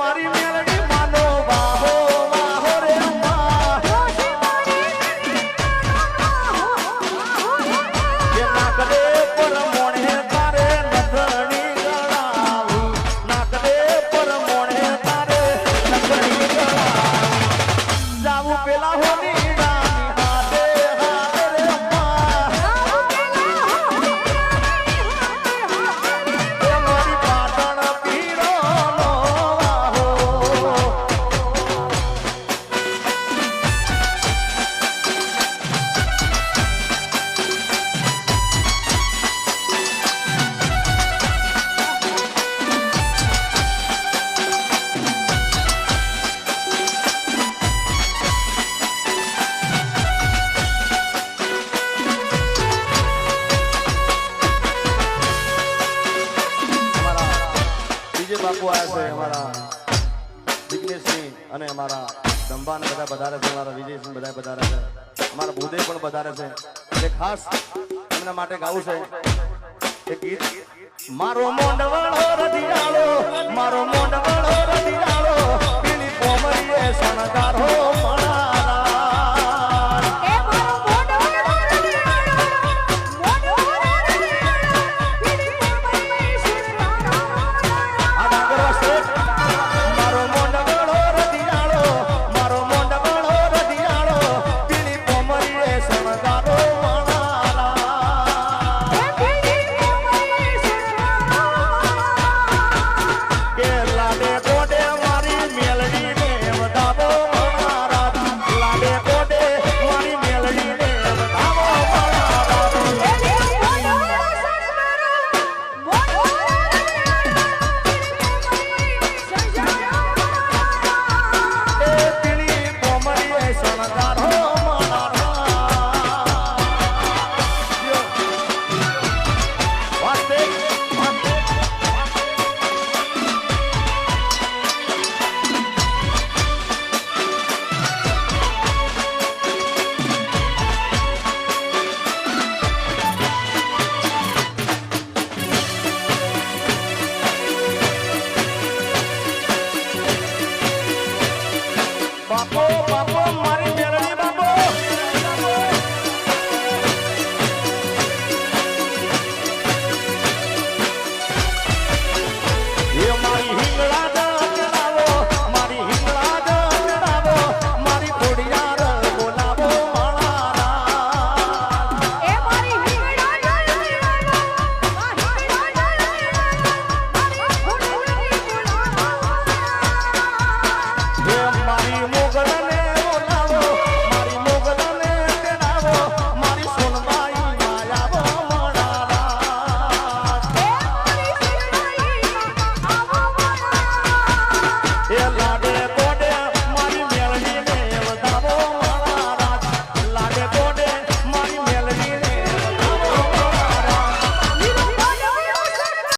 મારી મેલડી માનો બાહો. અમારા ધંબાને બધા વધારે છે, અમારા વિજયસિંહ બધા વધારે છે. અમારા ભૂદે પણ વધારે છે. એટલે ખાસ એમના માટે ગાવું છે. એ ગીત. મારો મોંડવાળો રધિયાળો મારો મોંડવાળો રધિયાળો પીણી કોમરીએ સણગારો પણ